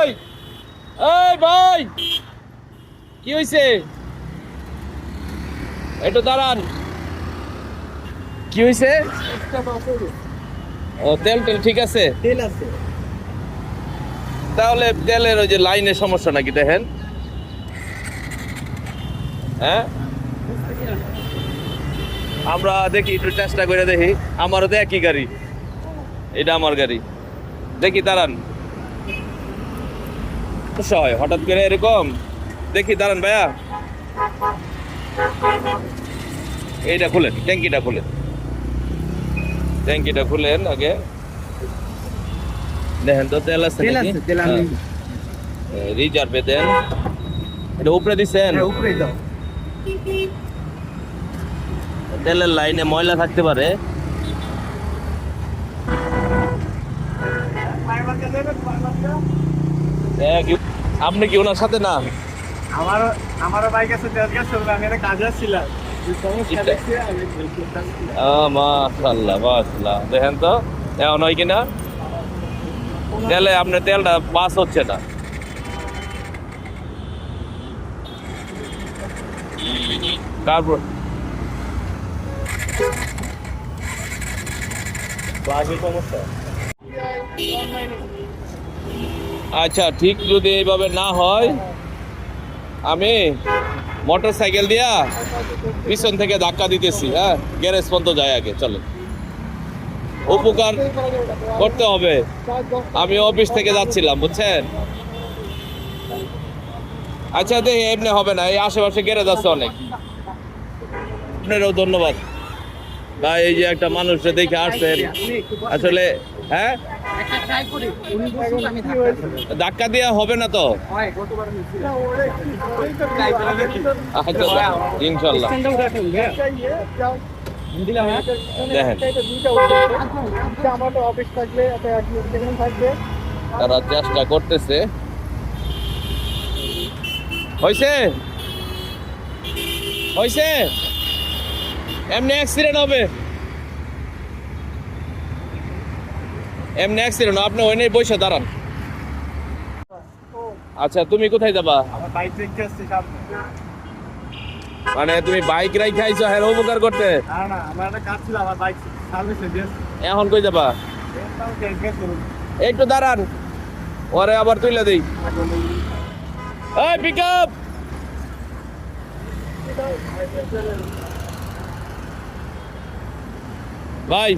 ওই ওই ভাই। কি হয়েছে একটু দাঁড়ান। কি হয়েছে ও তেল তেল ঠিক আছে? তেল আছে। তাহলে তেলের ওই যে লাইনের সমস্যা নাকি দেখেন? হ্যাঁ? আমরা দেখি একটু চেষ্টা করে দেখি। আমারও তো একই গাড়ি। এটা আমার গাড়ি। দেখি দাঁড়ান। সমস্যা হয় হঠাৎ করে এরকম? দেখি দাঁড়ান ভাইয়া। এইটা খুলেন ট্যাঙ্কিটা খুলেন। ট্যাঙ্কিটা খুলেন আগে। দেখেন তো তেল আছে আমি হ্যাঁ। রিজার্ভে দেন। এটা উপরে দিছেন? হ্যাঁ, উপরে দাও। তেলের লাইনে ময়লা থাকতে পারে। দেখ, আপনি কি ওনার সাথে না? আমার আমারও বাইক আছে তেল গ্যাস চলবে আমি একটা কাজে করতেছি মাশাল্লাহ মাশাল্লাহ। দেখেন তো এমন হয় কিনা? তেলে আপনার তেলটা পাস হচ্ছে না। তারপর? সমস্যা? আচ্ছা ঠিক যদি এইভাবে না হয়, আমি মোটর সাইকেল দিয়া পিছন থেকে ধাক্কা দিতেছি হ্যাঁ? গ্যারেজ পর্যন্ত যায় আগে, চলো। উপকার করতে হবে। আমি অফিস থেকে যাচ্ছিলাম, বুঝছেন? আচ্ছা দেখি, এমনি হবে না, এই আশেপাশে গ্যারেজ আছে অনেক। আপনারও ধন্যবাদ। ভাই এই যে একটা মানুষ দেখে আসছেন আসলে হ্যাঁ? ধাক্কা দেওয়া হবে না তো? ইনশাল্লাহ। তারা চেষ্টা করতেছে। হয়েছে হয়েছে এমনি অ্যাক্সিডেন্ট হবে। এমনি অ্যাক্সিডেন্ট আপনি ওই নিয়ে বসে দাঁড়ান। আচ্ছা তুমি কোথায় যাবা? মানে তুমি বাইক রাই খাইছো হ্যাঁ উপকার করতে? এখন কই যাবা? একটু দাঁড়ান ওরে আবার তুইলে দিই। এই পিক আপ ভাই।